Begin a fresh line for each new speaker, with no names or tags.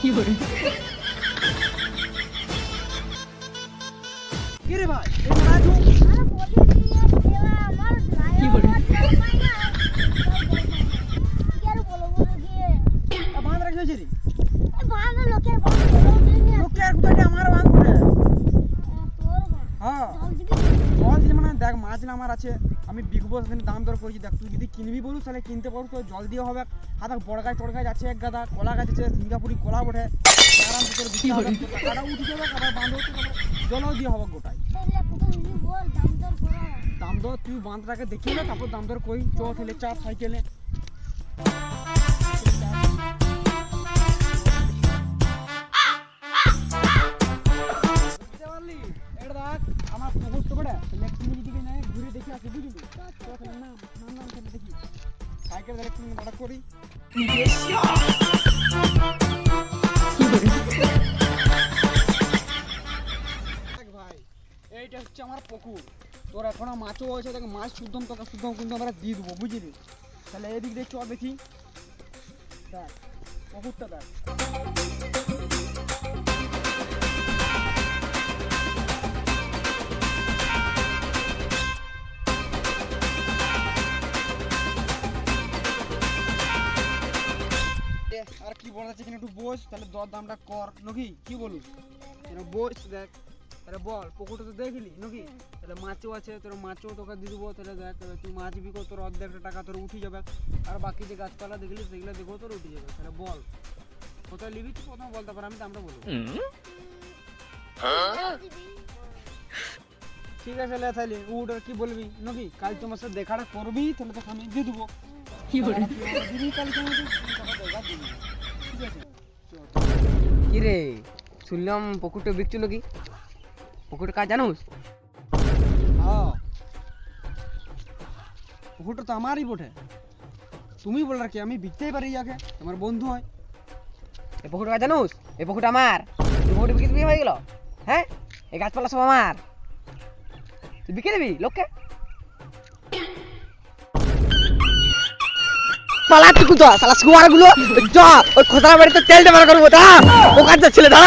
কি রে ভাই এই মারাজু
আরে বডি দিয়ে দেওয়া আমার
কি বলে?
কি বলো বলো গিয়ে
বাঁধ রাখি হয়েছে রে
ভালো লোকের বলো বলো দিয়ে
লোকে আর কোথায় আমার বাঁধ করে
তোর মা
হ্যাঁ
জল দিবি
জল দিলে মানে দেখ মাছ না আমার আছে। আমি বিকবো সেখানে দাম দর করেছি। দেখ তুই যদি কিনবি বলুস তাহলে কিনতে পারব। তো জল দিয়ে হবে হাতা বড় গাছ টড় গাছ আছে এক গাদা কলা গাছ আছে সিঙ্গাপুরি কলা ওঠে আরাম করে দিতে হবে টাকাটা উঠে যাবে আবার বাঁধ হচ্ছে জলও দিয়ে হবে
বল দাম দর
তুই বাঁধটাকে দেখিয়ে নে তারপর দাম দর কই চলে তাহলে চার সাইকেলে। আমার পুকুর তো বড়, একটু দিকে নেয়, ঘুরে দেখি আসি, বুঝলি? তাহলে নাম, নাম, নাম, দেখি। সাইকেল একটু ভাড়া করি। ভাই, এইটা হচ্ছে আমার পুকুর তোর এখনও মাছও হয়েছে দেখ মাছ শুদ্ধম তোকে শুদ্ধম কিন্তু আমরা দিয়ে দেবো বুঝলি তাহলে এদিক দিয়ে চ দেখি দেখ পুকুরটা দেখ কি বলা যাচ্ছে একটু বস তাহলে দর দামটা কর। নাকি কি বলুস? এখানে বস দেখ তাহলে বল পুকুরটা তো দেখলি নাকি? তাহলে মাছও আছে তোর মাছও তোকে দিয়ে দেবো তাহলে দেখ তাহলে তুই মাছ বিকো তোর অর্ধেকটা টাকা তোর উঠে যাবে। আর বাকি যে গাছপালা দেখলি সেগুলো দেখব তোর উঠে যাবে। তাহলে বল কোথায় নিবি তুই? প্রথমে বলতে পার আমি দামটা বলব। ঠিক আছে লে তাহলে উঠ আর কি বলবি? নাকি কাল তোমার সাথে দেখাটা করবি তাহলে তোকে আমি দিয়ে দেবো। দিবি কালকে আমাকে টাকা
কি রে শুনলাম পুকুরটা বিকছিল কি? পুকুরটা কাজ জানোস?
হ্যাঁ। পুকুরটা তো আমারই বটে। তুমি বল কি আমি বিকতেই পারি ইয়াকে তোমার বন্ধু হয়।
এই পুকুরটা কাজ জানোস? এই পুকুরটা আমার। পুকুরটা বিকে দিবি হয়ে গেল? হ্যাঁ? এই গাছপালা সব আমার। তুই বিকে দিবি লোককে? পালা কুতো সালা শালা গুলো যা, ওই খোসরা বাড়িতে তেল দেবার করব দা ও কাজ ছেলে দা